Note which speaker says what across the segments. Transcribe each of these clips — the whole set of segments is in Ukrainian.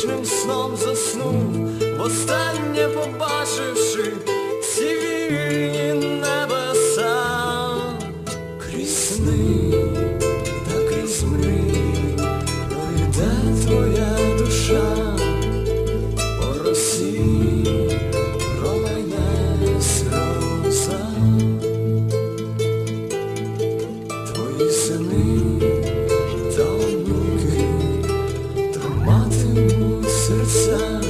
Speaker 1: вічним сном заснув, востаннє побачивши ці вільні небеса, крізь сни та крізь мрії пройде твоя душа. По росі промене сльоза. Твої сини 色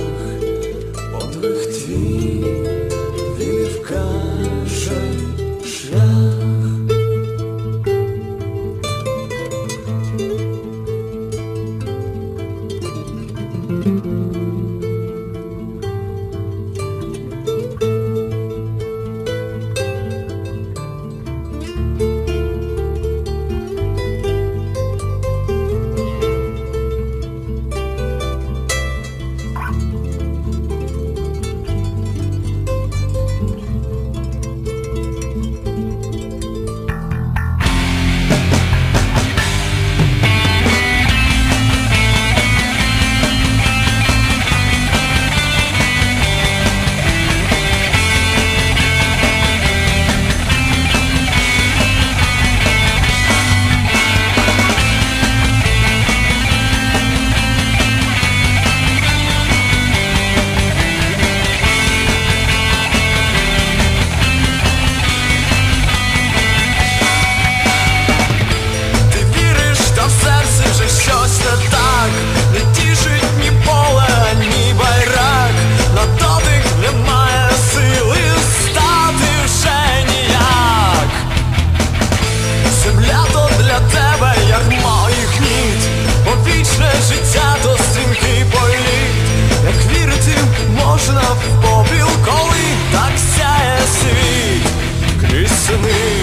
Speaker 1: пацаны